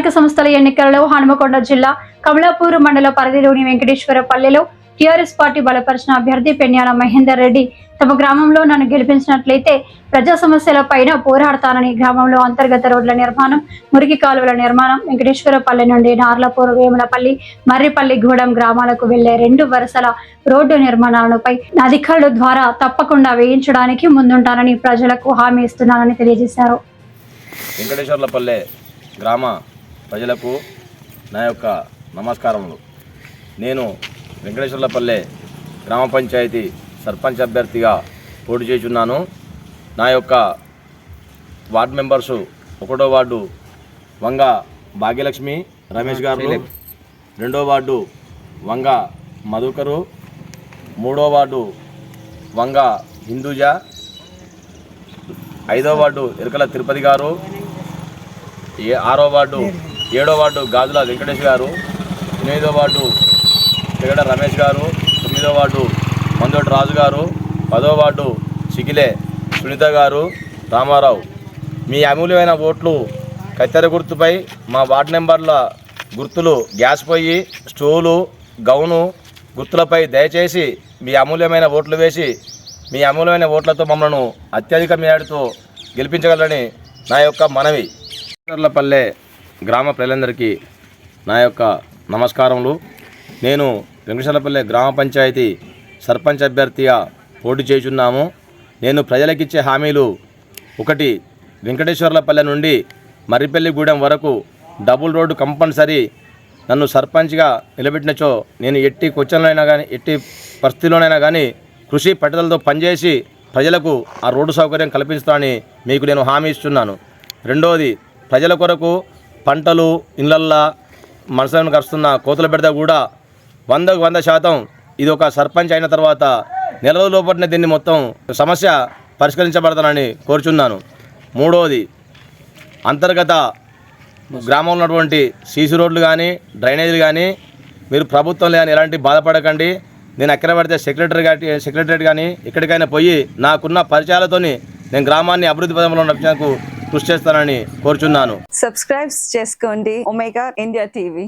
స్థానిక సంస్థల ఎన్నికలలో హనుమకొండ జిల్లా కమలాపూర్ మండల పరిధిలోని వెంకటేశ్వరపల్లెలో టీఆర్ఎస్ పార్టీ బలపరిచిన అభ్యర్థి పెన్యాల మహేందర్ రెడ్డి తమ గ్రామంలో నన్ను గెలిపించినట్లయితే ప్రజా సమస్యలపైన పోరాడతానని గ్రామంలో అంతర్గత రోడ్ల నిర్మాణం మురికి కాలువల నిర్మాణం వెంకటేశ్వరపల్లి నుండి నార్లపూర్ వేములపల్లి మర్రిపల్లి గూడెం గ్రామాలకు వెళ్ళే రెండు వరుసల రోడ్డు నిర్మాణాలపై అధికారుల ద్వారా తప్పకుండా వేయించడానికి ముందుంటానని ప్రజలకు హామీ ఇస్తున్నానని తెలియజేశారు. వెంకటేశ్వర్లపల్లె గ్రామ ప్రజలకు నా యొక్క నమస్కారములు. నేను వెంకటేశ్వర్లపల్లె గ్రామ పంచాయతీ సర్పంచ్ అభ్యర్థిగా పోటీ చేస్తున్నాను నా యొక్క వార్డు మెంబర్సు ఒకటో వార్డు వంగ భాగ్యలక్ష్మి రమేష్ గారు రెండో వార్డు వంగ మధుకరు మూడో వార్డు వంగ హిందూజ ఐదో వార్డు ఎరుకల తిరుపతి గారు ఆరో వార్డు ఏడో వార్డు గాజుల వెంకటేష్ గారు ఎనిమిదో వార్డు పెగడ రమేష్ గారు తొమ్మిదో వార్డు మందోటి రాజు గారు పదో వార్డు చికిలే సునీత గారు రామారావు. మీ అమూల్యమైన ఓట్లు కత్తెర గుర్తుపై మా వార్డు నెంబర్ల గుర్తులు గ్యాస్ పొయ్యి స్టూలు గౌను గుర్తులపై దయచేసి మీ అమూల్యమైన ఓట్లు వేసి మీ అమూల్యమైన ఓట్లతో మమ్మల్ని అత్యధిక మేడతో గెలిపించగలరని నా యొక్క మనవి. పల్లె గ్రామ ప్రజలందరికీ నా యొక్క నమస్కారములు. నేను వెంకటేశ్వరపల్లె గ్రామ పంచాయతీ సర్పంచ్ అభ్యర్థిగా పోటీ చేస్తున్నాము నేను ప్రజలకిచ్చే హామీలు ఒకటి వెంకటేశ్వర్లపల్లె నుండి మర్రిపల్లిగూడెం వరకు డబుల్ రోడ్డు కంపల్సరీ నన్ను సర్పంచ్గా నిలబెట్టినచో నేను ఎట్టి క్వశ్చన్లైనా కానీ ఎట్టి పరిస్థితిలోనైనా కానీ కృషి పట్టుదలతో పనిచేసి ప్రజలకు ఆ రోడ్డు సౌకర్యం కల్పిస్తానని మీకు నేను హామీ ఇస్తున్నాను. రెండవది ప్రజల కొరకు పంటలు ఇళ్ళల్లా మనసులను కరుస్తున్న కోతుల బెడద కూడా వందకు వంద శాతం ఇది ఒక సర్పంచ్ అయిన తర్వాత నెల రోజుల లోపలనే దీన్ని మొత్తం సమస్య పరిష్కరించబడతానని కోరుచున్నాను. మూడవది అంతర్గత గ్రామంలో ఉన్నటువంటి సీసీ రోడ్లు కానీ డ్రైనేజీలు కానీ మీరు ప్రభుత్వం కానీ ఎలాంటి బాధపడకండి. నేను ఎక్కడ పడితే సెక్రటరీ కానీ సెక్రటరేట్ కానీ ఎక్కడికైనా పోయి నాకున్న పరిచయాలతోని నేను గ్రామాన్ని అభివృద్ధి పదంలో నడిపించేందుకు కృషి చేస్తానని కోరుచున్నాను. సబ్స్క్రైబ్ చేసుకోండి. Omega India TV